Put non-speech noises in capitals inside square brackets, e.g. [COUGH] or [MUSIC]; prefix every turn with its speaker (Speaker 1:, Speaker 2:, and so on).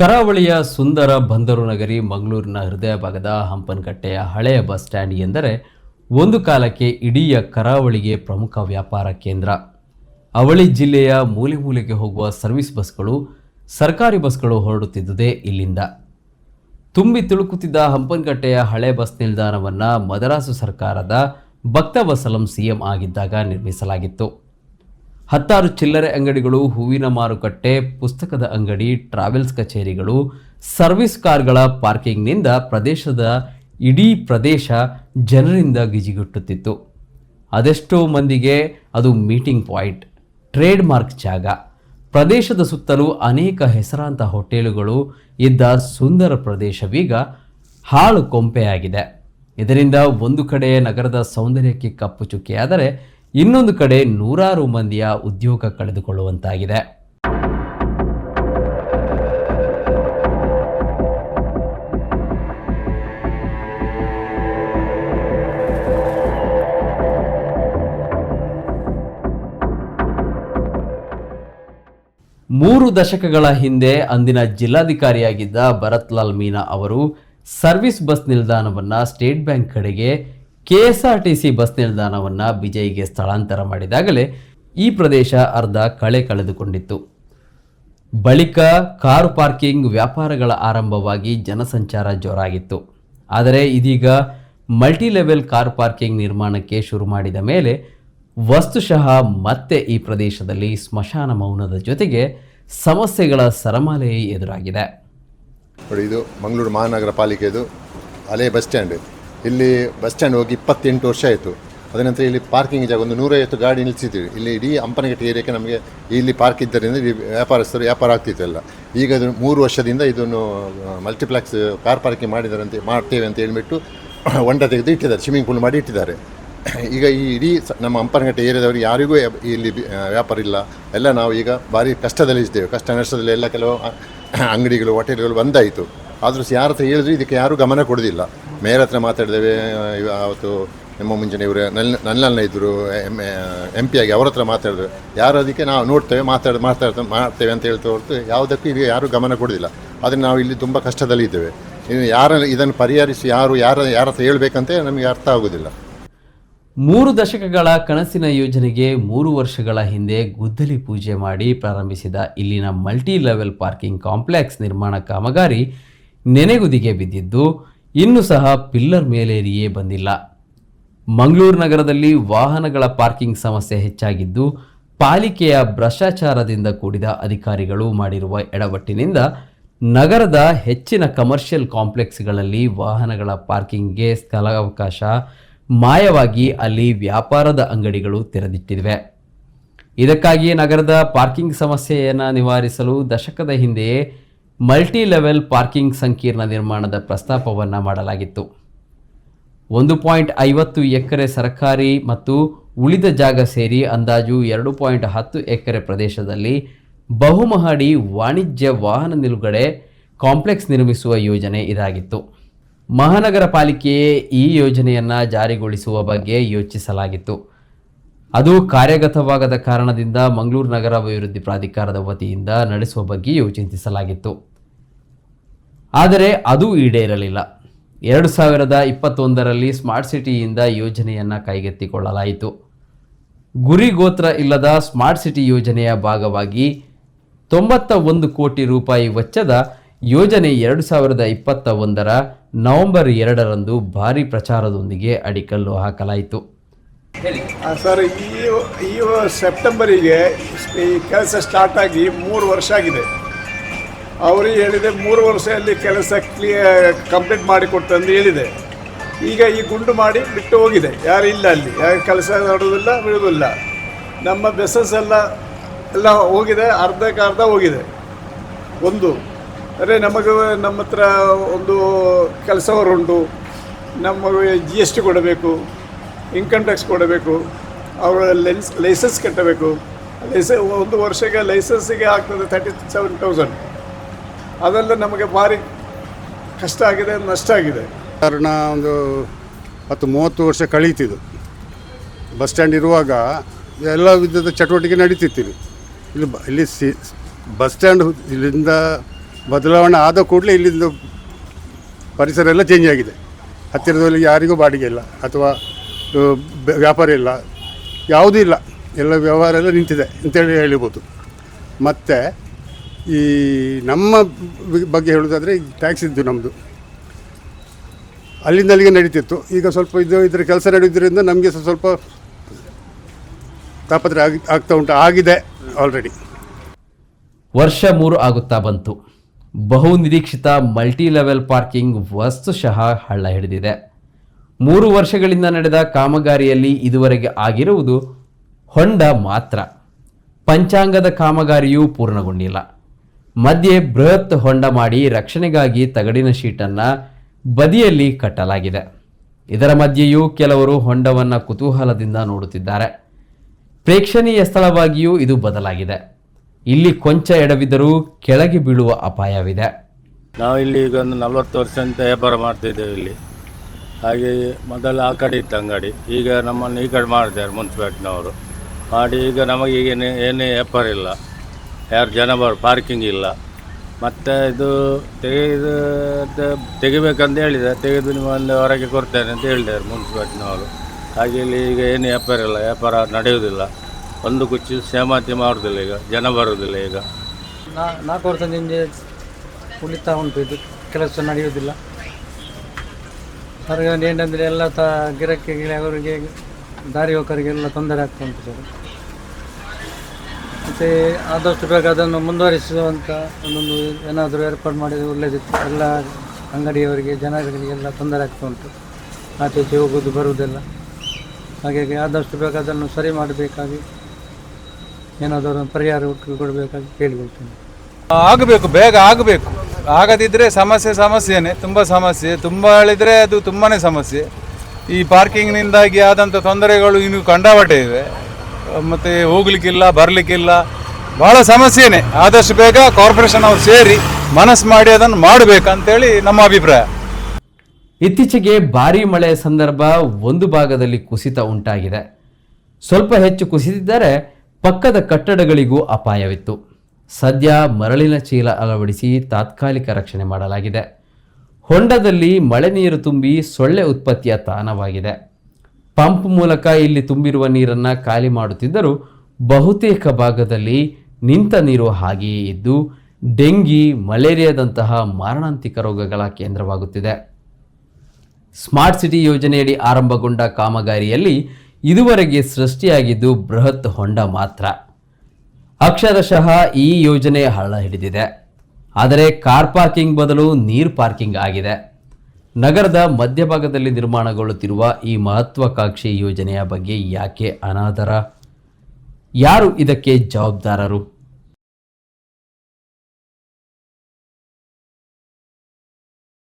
Speaker 1: ಕರಾವಳಿಯ ಸುಂದರ ಬಂದರು ನಗರಿ ಮಂಗಳೂರಿನ ಹೃದಯ ಭಾಗದ ಹಂಪನಕಟ್ಟೆಯ ಹಳೆಯ ಬಸ್ ಸ್ಟ್ಯಾಂಡ್ ಎಂದರೆ ಒಂದು ಕಾಲಕ್ಕೆ ಇಡೀ ಕರಾವಳಿಗೆ ಪ್ರಮುಖ ವ್ಯಾಪಾರ ಕೇಂದ್ರ. ಅವಳಿ ಜಿಲ್ಲೆಯ ಮೂಲೆ ಮೂಲೆಗೆ ಹೋಗುವ ಸರ್ವಿಸ್ ಬಸ್ಗಳು, ಸರ್ಕಾರಿ ಬಸ್ಗಳು ಹೊರಡುತ್ತಿದ್ದುದೇ ಇಲ್ಲಿಂದ. ತುಂಬಿ ತುಳುಕುತ್ತಿದ್ದ ಹಂಪನಕಟ್ಟೆಯ ಹಳೆ ಬಸ್ ನಿಲ್ದಾಣವನ್ನು ಮದರಾಸು ಸರ್ಕಾರದ ಭಕ್ತವಸಲಂ ಸಿಎಂ ಆಗಿದ್ದಾಗ ನಿರ್ಮಿಸಲಾಗಿತ್ತು. ಹತ್ತಾರು ಚಿಲ್ಲರೆ ಅಂಗಡಿಗಳು, ಹೂವಿನ ಮಾರುಕಟ್ಟೆ, ಪುಸ್ತಕದ ಅಂಗಡಿ, ಟ್ರಾವೆಲ್ಸ್ ಕಚೇರಿಗಳು, ಸರ್ವಿಸ್ ಕಾರ್ಗಳ ಪಾರ್ಕಿಂಗ್ನಿಂದ ಪ್ರದೇಶದ ಇಡೀ ಪ್ರದೇಶ ಜನರಿಂದ ಗಿಜಿಗುಟ್ಟುತ್ತಿತ್ತು. ಅದೆಷ್ಟೋ ಮಂದಿಗೆ ಅದು ಮೀಟಿಂಗ್ ಪಾಯಿಂಟ್ ಟ್ರೇಡ್ ಮಾರ್ಕ್ ಜಾಗ. ಪ್ರದೇಶದ ಸುತ್ತಲೂ ಅನೇಕ ಹೆಸರಾಂತ ಹೋಟೆಲುಗಳು ಇದ್ದ ಸುಂದರ ಪ್ರದೇಶವೀಗ ಹಾಳು ಕೊಂಪೆಯಾಗಿದೆ. ಇದರಿಂದ ಒಂದು ಕಡೆ ನಗರದ ಸೌಂದರ್ಯಕ್ಕೆ ಕಪ್ಪು ಚುಕ್ಕೆಯಾದರೆ ಇನ್ನೊಂದು ಕಡೆ ನೂರಾರು ಮಂದಿಯ ಉದ್ಯೋಗ ಕಳೆದುಕೊಳ್ಳುವಂತಾಗಿದೆ. ಮೂರು ದಶಕಗಳ ಹಿಂದೆ ಅಂದಿನ ಜಿಲ್ಲಾಧಿಕಾರಿಯಾಗಿದ್ದ ಭರತ್ಲಾಲ್ ಮೀನಾ ಅವರು ಸರ್ವಿಸ್ ಬಸ್ ನಿಲ್ದಾಣವನ್ನು ಸ್ಟೇಟ್ ಬ್ಯಾಂಕ್ ಕಡೆಗೆ ಕೆಎಸ್ಆರ್ಟಿಸಿ ಬಸ್ ನಿಲ್ದಾಣವನ್ನು ಬಿಜೈಗೆ ಸ್ಥಳಾಂತರ ಮಾಡಿದಾಗಲೇ ಈ ಪ್ರದೇಶ ಅರ್ಧ ಕಳೆ ಕಳೆದುಕೊಂಡಿತ್ತು. ಬಳಿಕ ಕಾರು ಪಾರ್ಕಿಂಗ್ ವ್ಯಾಪಾರಗಳ ಆರಂಭವಾಗಿ ಜನಸಂಚಾರ ಜೋರಾಗಿತ್ತು. ಆದರೆ ಇದೀಗ ಮಲ್ಟಿ ಲೆವೆಲ್ ಕಾರ್ ಪಾರ್ಕಿಂಗ್ ನಿರ್ಮಾಣಕ್ಕೆ ಶುರು ಮಾಡಿದ ಮೇಲೆ ವಸ್ತುಶಃ ಮತ್ತೆ ಈ ಪ್ರದೇಶದಲ್ಲಿ ಸ್ಮಶಾನ ಮೌನದ ಜೊತೆಗೆ ಸಮಸ್ಯೆಗಳ ಸರಮಾಲೆಯೇ ಎದುರಾಗಿದೆ.
Speaker 2: ಇದು ಮಂಗಳೂರು ಮಹಾನಗರ ಪಾಲಿಕೆದು ಹಳೆ ಬಸ್ ಸ್ಟ್ಯಾಂಡ್. ಇಲ್ಲಿ ಬಸ್ ಸ್ಟ್ಯಾಂಡ್ ಹೋಗಿ ಇಪ್ಪತ್ತೆಂಟು ವರ್ಷ ಆಯಿತು. ಅದ ನಂತರ ಇಲ್ಲಿ ಪಾರ್ಕಿಂಗ್ ಜಾಗ, ಒಂದು ನೂರೈವತ್ತು ಗಾಡಿ ನಿಲ್ಲಿಸಿದ್ದೀವಿ ಇಲ್ಲಿ ಇಡೀ ಅಂಪನಘಟ್ಟ ಏರಿಯಾಕ್ಕೆ ನಮಗೆ ಇಲ್ಲಿ ಪಾರ್ಕ್ ಇದ್ದರಿಂದ ಇಲ್ಲಿ ವ್ಯಾಪಾರಸ್ಥರು ವ್ಯಾಪಾರ ಆಗ್ತಿತ್ತಲ್ಲ ಈಗ ಅದು ಮೂರು ವರ್ಷದಿಂದ ಇದನ್ನು ಮಲ್ಟಿಪ್ಲೆಕ್ಸ್ ಕಾರ್ ಪಾರ್ಕಿಂಗ್ ಮಾಡಿದಾರಂತೆ, ಮಾಡ್ತೇವೆ ಅಂತ ಹೇಳಿಬಿಟ್ಟು [CLEARS THROAT] ಹೊಂಡ ತೆಗೆದು ಇಟ್ಟಿದ್ದಾರೆ. ಸ್ವಿಮ್ಮಿಂಗ್ ಪೂಲ್ ಮಾಡಿ ಇಟ್ಟಿದ್ದಾರೆ. [CLEARS THROAT] ಈಗ ಈ ಇಡೀ ನಮ್ಮ ಹಂಪನಗಟ್ಟೆ ಏರಿಯಾದವರು ಯಾರಿಗೂ ಇಲ್ಲಿ ವ್ಯಾಪಾರ ಇಲ್ಲ. ಎಲ್ಲ ನಾವು ಈಗ ಭಾರಿ ಕಷ್ಟದಲ್ಲಿ ಇದ್ದೇವೆ. ಕಷ್ಟ ನಷ್ಟದಲ್ಲಿ ಎಲ್ಲ ಕೆಲವು [CLEARS THROAT] ಅಂಗಡಿಗಳು, ಹೋಟೆಲ್ಗಳು ಬಂದಾಯಿತು. ಆದರೂ ಯಾರ ಹತ್ರ ಹೇಳಿದ್ರು, ಇದಕ್ಕೆ ಯಾರೂ ಗಮನ ಕೊಡೋದಿಲ್ಲ. ಮೇಯರ್ ಹತ್ರ ಮಾತಾಡಿದ್ದೇವೆ ಅವತ್ತು ನಮ್ಮ ಮುಂಚೆನೆ ಇವರು ನನ್ನ ನಲ್ಲನ್ನ ಇದ್ದರು ಎಂ ಎಂ ಪಿ ಆಗಿ ಅವ್ರ ಹತ್ರ ಮಾತಾಡಿದ್ರು. ಯಾರು ಅದಕ್ಕೆ ನಾವು ನೋಡ್ತೇವೆ, ಮಾತಾಡ ಮಾತಾಡ್ತಾ ಮಾಡ್ತೇವೆ ಅಂತ ಹೇಳ್ತಾ ಹೊರತು ಯಾವುದಕ್ಕೂ ಈಗ ಯಾರೂ ಗಮನ ಕೊಡೋದಿಲ್ಲ. ಆದರೆ ನಾವು ಇಲ್ಲಿ ತುಂಬ ಕಷ್ಟದಲ್ಲಿ ಇದ್ದೇವೆ. ಇನ್ನು ಯಾರ, ಇದನ್ನು ಪರಿಹರಿಸಿ ಯಾರು, ಯಾರ ಯಾರ ಹತ್ರ ಹೇಳಬೇಕಂತ ನಮಗೆ ಅರ್ಥ ಆಗೋದಿಲ್ಲ.
Speaker 1: ಮೂರು ದಶಕಗಳ ಕನಸಿನ ಯೋಜನೆಗೆ ಮೂರು ವರ್ಷಗಳ ಹಿಂದೆ ಗುದ್ದಲಿ ಪೂಜೆ ಮಾಡಿ ಪ್ರಾರಂಭಿಸಿದ ಇಲ್ಲಿನ ಮಲ್ಟಿ ಲೆವೆಲ್ ಪಾರ್ಕಿಂಗ್ ಕಾಂಪ್ಲೆಕ್ಸ್ ನಿರ್ಮಾಣ ಕಾಮಗಾರಿ ನೆನೆಗುದಿಗೆ ಬಿದ್ದಿದ್ದು ಇನ್ನೂ ಸಹ ಪಿಲ್ಲರ್ ಮೇಲೇರಿಯೇ ಬಂದಿಲ್ಲ. ಮಂಗಳೂರು ನಗರದಲ್ಲಿ ವಾಹನಗಳ ಪಾರ್ಕಿಂಗ್ ಸಮಸ್ಯೆ ಹೆಚ್ಚಾಗಿದ್ದು, ಪಾಲಿಕೆಯ ಭ್ರಷ್ಟಾಚಾರದಿಂದ ಕೂಡಿದ ಅಧಿಕಾರಿಗಳು ಮಾಡಿರುವ ಎಡವಟ್ಟಿನಿಂದ ನಗರದ ಹೆಚ್ಚಿನ ಕಮರ್ಷಿಯಲ್ ಕಾಂಪ್ಲೆಕ್ಸ್ಗಳಲ್ಲಿ ವಾಹನಗಳ ಪಾರ್ಕಿಂಗ್ಗೆ ಸ್ಥಳಾವಕಾಶ ಮಾಯವಾಗಿ ಅಲ್ಲಿ ವ್ಯಾಪಾರದ ಅಂಗಡಿಗಳು ತೆರೆದಿಟ್ಟಿವೆ. ಇದಕ್ಕಾಗಿ ನಗರದ ಪಾರ್ಕಿಂಗ್ ಸಮಸ್ಯೆಯನ್ನು ನಿವಾರಿಸಲು ದಶಕದ ಹಿಂದೆಯೇ ಮಲ್ಟಿ ಲೆವೆಲ್ ಪಾರ್ಕಿಂಗ್ ಸಂಕೀರ್ಣ ನಿರ್ಮಾಣದ ಪ್ರಸ್ತಾಪವನ್ನು ಮಾಡಲಾಗಿತ್ತು. ಒಂದು ಪಾಯಿಂಟ್ ಐವತ್ತು ಎಕರೆ ಸರ್ಕಾರಿ ಮತ್ತು ಉಳಿದ ಜಾಗ ಸೇರಿ ಅಂದಾಜು ಎರಡು ಪಾಯಿಂಟ್ ಹತ್ತು ಎಕರೆ ಪ್ರದೇಶದಲ್ಲಿ ಬಹುಮಹಡಿ ವಾಣಿಜ್ಯ ವಾಹನ ನಿಲುಗಡೆ ಕಾಂಪ್ಲೆಕ್ಸ್ ನಿರ್ಮಿಸುವ ಯೋಜನೆ ಇದಾಗಿತ್ತು. ಮಹಾನಗರ ಪಾಲಿಕೆಯೇ ಈ ಯೋಜನೆಯನ್ನು ಜಾರಿಗೊಳಿಸುವ ಬಗ್ಗೆ ಯೋಚಿಸಲಾಗಿತ್ತು. ಅದು ಕಾರ್ಯಗತವಾಗದ ಕಾರಣದಿಂದ ಮಂಗಳೂರು ನಗರ ಅಭಿವೃದ್ಧಿ ಪ್ರಾಧಿಕಾರದ ವತಿಯಿಂದ ನಡೆಸುವ ಬಗ್ಗೆಯೂ ಚಿಂತಿಸಲಾಗಿತ್ತು ಆದರೆ ಅದು ಈಡೇರಲಿಲ್ಲ. ಎರಡು ಸಾವಿರದ ಇಪ್ಪತ್ತೊಂದರಲ್ಲಿ ಸ್ಮಾರ್ಟ್ ಸಿಟಿಯಿಂದ ಯೋಜನೆಯನ್ನು ಕೈಗೆತ್ತಿಕೊಳ್ಳಲಾಯಿತು. ಗುರಿ ಗೋತ್ರ ಇಲ್ಲದ ಸ್ಮಾರ್ಟ್ ಸಿಟಿ ಯೋಜನೆಯ ಭಾಗವಾಗಿ ತೊಂಬತ್ತ ಒಂದು ಕೋಟಿ ರೂಪಾಯಿ ವೆಚ್ಚದ ಯೋಜನೆ ಎರಡು ಸಾವಿರದ ಇಪ್ಪತ್ತ ಒಂದರ ನವೆಂಬರ್ ಎರಡರಂದು ಭಾರಿ ಪ್ರಚಾರದೊಂದಿಗೆ ಅಡಿಕಲ್ಲು ಹಾಕಲಾಯಿತು.
Speaker 3: ಆ, ಸರ್ ಈ ಈ ಸೆಪ್ಟೆಂಬರಿಗೆ ಈ ಕೆಲಸ ಸ್ಟಾರ್ಟ್ ಆಗಿ ಮೂರು ವರ್ಷ ಆಗಿದೆ. ಅವರಿಗೆ ಹೇಳಿದೆ, ಮೂರು ವರ್ಷದಲ್ಲಿ ಕೆಲಸ ಕ್ಲಿಯರ್ ಕಂಪ್ಲೀಟ್ ಮಾಡಿಕೊಡ್ತಂದು ಹೇಳಿದೆ. ಈಗ ಈ ಗುಂಡು ಮಾಡಿ ಬಿಟ್ಟು ಹೋಗಿದೆ. ಯಾರು ಇಲ್ಲ ಅಲ್ಲಿ. ಯಾರು ಕೆಲಸ ನೋಡೋದಿಲ್ಲ ಬಿಡುವುದಿಲ್ಲ. ನಮ್ಮ ಬೆಸಸ್ ಎಲ್ಲ ಎಲ್ಲ ಹೋಗಿದೆ ಅರ್ಧಕ್ಕೆ ಅರ್ಧ ಹೋಗಿದೆ. ಒಂದು, ಅರೆ ನಮಗೆ ನಮ್ಮ ಹತ್ರ ಒಂದು ಕೆಲಸವರುಂಟು. ನಮಗೆ ಜಿ ಎಸ್ ಟಿ ಕೊಡಬೇಕು ಇನ್ಕಮ್ ಟ್ಯಾಕ್ಸ್ ಕೊಡಬೇಕು, ಅವರ ಲೆನ್ಸ್ ಲೈಸೆನ್ಸ್ ಕಟ್ಟಬೇಕು. ಲೈಸೆ ಒಂದು ವರ್ಷಕ್ಕೆ ಲೈಸೆನ್ಸಿಗೆ ಆಗ್ತದೆ ತರ್ಟಿ ಸೆವೆನ್ ತೌಸಂಡ್ ಅದೆಲ್ಲ ನಮಗೆ ಭಾರಿ ಕಷ್ಟ ಆಗಿದೆ, ನಷ್ಟ ಆಗಿದೆ.
Speaker 4: ಕಾರಣ ಒಂದು ಹತ್ತು, ಮೂವತ್ತು ವರ್ಷ ಕಳೀತಿದ್ದು. ಬಸ್ ಸ್ಟ್ಯಾಂಡ್ ಇರುವಾಗ ಎಲ್ಲ ವಿಧದ ಚಟುವಟಿಕೆ ನಡೀತಿತ್ತು. ಇಲ್ಲಿ ಇಲ್ಲಿ ಸಿ, ಬಸ್ ಸ್ಟ್ಯಾಂಡ್ ಇಲ್ಲಿಂದ ಬದಲಾವಣೆ ಆದ ಕೂಡಲೇ ಇಲ್ಲಿಂದ ಪರಿಸರ ಎಲ್ಲ ಚೇಂಜ್ ಆಗಿದೆ. ಹತ್ತಿರದಲ್ಲಿ ಯಾರಿಗೂ ಬಾಡಿಗೆ ಇಲ್ಲ ಅಥವಾ ವ್ಯಾಪಾರ ಇಲ್ಲ. ಯಾವುದೂ ಇಲ್ಲ. ಎಲ್ಲ ವ್ಯವಹಾರ ಎಲ್ಲ ನಿಂತಿದೆ ಅಂತೇಳಿ ಹೇಳ್ಬೋದು. ಮತ್ತು ಈ ನಮ್ಮ ಬಗ್ಗೆ ಹೇಳೋದಾದರೆ ಟ್ಯಾಕ್ಸ್ ಇದ್ದು ನಮ್ಮದು ಅಲ್ಲಿಂದ ಅಲ್ಲಿಗೆ ನಡೀತಿತ್ತು. ಈಗ ಸ್ವಲ್ಪ ಇದು ಇದರ ಕೆಲಸ ನಡೆಯೋದ್ರಿಂದ ನಮಗೆ ಸ್ವಲ್ಪ ತಾಪತ್ರೆ ಆಗಿ, ಆಗ್ತಾ ಉಂಟು, ಆಗಿದೆ ಆಲ್ರೆಡಿ
Speaker 1: ವರ್ಷ ಮೂರು ಆಗುತ್ತಾ ಬಂತು. ಬಹು ನಿರೀಕ್ಷಿತ ಮಲ್ಟಿ ಲೆವೆಲ್ ಪಾರ್ಕಿಂಗ್ ವಸ್ತುಶಃ ಹಳ್ಳ ಹಿಡಿದಿದೆ. ಮೂರು ವರ್ಷಗಳಿಂದ ನಡೆದ ಕಾಮಗಾರಿಯಲ್ಲಿ ಇದುವರೆಗೆ ಆಗಿರುವುದು ಹೊಂಡ ಮಾತ್ರ. ಪಂಚಾಂಗದ ಕಾಮಗಾರಿಯೂ ಪೂರ್ಣಗೊಂಡಿಲ್ಲ. ಮಧ್ಯೆ ಬೃಹತ್ ಹೊಂಡ ಮಾಡಿ ರಕ್ಷಣೆಗಾಗಿ ತಗಡಿನ ಶೀಟನ್ನು ಬದಿಯಲ್ಲಿ ಕಟ್ಟಲಾಗಿದೆ. ಇದರ ಮಧ್ಯೆಯೂ ಕೆಲವರು ಹೊಂಡವನ್ನು ಕುತೂಹಲದಿಂದ ನೋಡುತ್ತಿದ್ದಾರೆ. ಪ್ರೇಕ್ಷಣೀಯ ಸ್ಥಳವಾಗಿಯೂ ಇದು ಬದಲಾಗಿದೆ. ಇಲ್ಲಿ ಕೊಂಚ ಎಡವಿದರೂ ಕೆಳಗೆ ಬೀಳುವ ಅಪಾಯವಿದೆ.
Speaker 5: ನಾವು ಇಲ್ಲಿ ಈಗ ಒಂದು ನಲವತ್ತು ವರ್ಷದಿಂದ ವ್ಯಾಪಾರ ಮಾಡ್ತಿದ್ದೇವೆ ಇಲ್ಲಿ. ಹಾಗೆ ಮೊದಲು ಆ ಕಡೆ ಇತ್ತು ಅಂಗಡಿ. ಈಗ ನಮ್ಮನ್ನು ಈ ಕಡೆ ಮಾಡಿದ್ದಾರೆ ಮುನ್ಸಿಪಾಲ್ಟಿನವರು. ಮಾಡಿ ಈಗ ನಮಗೆ ಈಗ ಏನೇ ವ್ಯಾಪಾರ ಇಲ್ಲ. ಯಾರು ಜನ ಬರ್ ಪಾರ್ಕಿಂಗ್ ಇಲ್ಲ. ಮತ್ತು ಇದು ತೆಗೆದು ತೆಗಿಬೇಕಂತ ಹೇಳಿದೆ ತೆಗೆದು ನಿಮ್ಮಲ್ಲಿ ಹೊರಗೆ ಕೊಡ್ತೇನೆ ಅಂತ ಹೇಳಿದ್ದಾರೆ ಮುನ್ಸಿಪಾಲ್ಟಿನವರು ಹಾಗೆ ಇಲ್ಲಿ ಈಗ ಏನು ವ್ಯಾಪಾರ ಇಲ್ಲ. ವ್ಯಾಪಾರ ನಡೆಯುವುದಿಲ್ಲ. ಒಂದು ಕುಚ್ಚು ಸೇಮಾತಿ ಮಾಡುವುದಿಲ್ಲ ಈಗ. ಜನ ಬರುವುದಿಲ್ಲ ಈಗ.
Speaker 6: ನಾ, ನಾಲ್ಕು ವರ್ಷದಿಂದ ಹಿಂದೆ ಉಳಿತಾ ಉಂಟು. ಇದು ಕೆಲಸ ನಡೆಯುವುದಿಲ್ಲ. ಹೊರಗೆ ಏನಂದರೆ ಎಲ್ಲ ತ ಗಿರಕ್ಕೆ ಅವರಿಗೆ ದಾರಿ ಹೋಕರಿಗೆಲ್ಲ ತೊಂದರೆ ಆಗ್ತಾ ಉಂಟು ಸರ್. ಮತ್ತು ಆದಷ್ಟು ಬೇಗ ಅದನ್ನು ಮುಂದುವರಿಸುವಂಥ ಒಂದೊಂದು ಏನಾದರೂ ಏರ್ಪಾಡು ಮಾಡಿದರೆ ಒಳ್ಳೆಯದಿತ್ತು ಎಲ್ಲ ಅಂಗಡಿಯವರಿಗೆ ಜನರಿಗೆಲ್ಲ ತೊಂದರೆ ಆಗ್ತಾ ಉಂಟು. ಆಚೆ ಈಚೆ ಹೋಗೋದು ಬರುವುದೆಲ್ಲ. ಹಾಗಾಗಿ ಆದಷ್ಟು ಬೇಗ ಅದನ್ನು ಸರಿ ಮಾಡಬೇಕಾಗಿ ಏನಾದರೂ ಪರಿಹಾರ ಕೊಡಬೇಕಾಗಿ ಕೇಳಿಕೊಳ್ತೇನೆ.
Speaker 7: ಆಗಬೇಕು, ಬೇಗ ಆಗಬೇಕು. ಆಗದಿದ್ದರೆ ಸಮಸ್ಯೆ ಸಮಸ್ಯೆನೇ ತುಂಬ ಸಮಸ್ಯೆ. ತುಂಬ ಹೇಳಿದರೆ ಅದು ತುಂಬಾ ಸಮಸ್ಯೆ. ಈ ಪಾರ್ಕಿಂಗ್ನಿಂದಾಗಿ ಆದಂಥ ತೊಂದರೆಗಳು ಇನ್ನು ಕಂಡಾಪಟ್ಟೆ ಇವೆ. ಮತ್ತು ಹೋಗ್ಲಿಕ್ಕಿಲ್ಲ, ಬರಲಿಕ್ಕಿಲ್ಲ ಭಾಳ ಸಮಸ್ಯೆನೇ. ಆದಷ್ಟು ಬೇಗ ಕಾರ್ಪೊರೇಷನ್ ಅವ್ರು ಸೇರಿ ಮನಸ್ಸು ಮಾಡಿ ಅದನ್ನು ಮಾಡಬೇಕಂತೇಳಿ ನಮ್ಮ ಅಭಿಪ್ರಾಯ.
Speaker 1: ಇತ್ತೀಚೆಗೆ ಭಾರೀ ಮಳೆಯ ಸಂದರ್ಭ ಒಂದು ಭಾಗದಲ್ಲಿ ಕುಸಿತ ಉಂಟಾಗಿದೆ. ಸ್ವಲ್ಪ ಹೆಚ್ಚು ಕುಸಿದಿದ್ದರೆ ಪಕ್ಕದ ಕಟ್ಟಡಗಳಿಗೂ ಅಪಾಯವಿತ್ತು. ಸದ್ಯ ಮರಳಿನ ಚೀಲ ಅಳವಡಿಸಿ ತಾತ್ಕಾಲಿಕ ರಕ್ಷಣೆ ಮಾಡಲಾಗಿದೆ. ಹೊಂಡದಲ್ಲಿ ಮಳೆ ನೀರು ತುಂಬಿ ಸೊಳ್ಳೆ ಉತ್ಪತ್ತಿಯ ತಾಣವಾಗಿದೆ. ಪಂಪ್ ಮೂಲಕ ಇಲ್ಲಿ ತುಂಬಿರುವ ನೀರನ್ನು ಖಾಲಿ ಮಾಡುತ್ತಿದ್ದರೂ ಬಹುತೇಕ ಭಾಗದಲ್ಲಿ ನಿಂತ ನೀರು ಹಾಗೆಯೇ ಇದ್ದು ಡೆಂಗಿ, ಮಲೇರಿಯಾದಂತಹ ಮಾರಣಾಂತಿಕ ರೋಗಗಳ ಕೇಂದ್ರವಾಗುತ್ತಿದೆ. ಸ್ಮಾರ್ಟ್ ಸಿಟಿ ಯೋಜನೆಯಡಿ ಆರಂಭಗೊಂಡ ಕಾಮಗಾರಿಯಲ್ಲಿ ಇದುವರೆಗೆ ಸೃಷ್ಟಿಯಾಗಿದ್ದು ಬೃಹತ್ ಹೊಂಡ ಮಾತ್ರ. ಅಕ್ಷರಶಃ ಈ ಯೋಜನೆ ಹಳ್ಳ ಹಿಡಿದಿದೆ. ಆದರೆ ಕಾರ್ ಪಾರ್ಕಿಂಗ್ ಬದಲು ನೀರು ಪಾರ್ಕಿಂಗ್ ಆಗಿದೆ. ನಗರದ ಮಧ್ಯಭಾಗದಲ್ಲಿ ನಿರ್ಮಾಣಗೊಳ್ಳುತ್ತಿರುವ ಈ ಮಹತ್ವಾಕಾಂಕ್ಷಿ ಯೋಜನೆಯ ಬಗ್ಗೆ ಯಾಕೆ ಅನಾದರ? ಯಾರು ಇದಕ್ಕೆ ಜವಾಬ್ದಾರರು?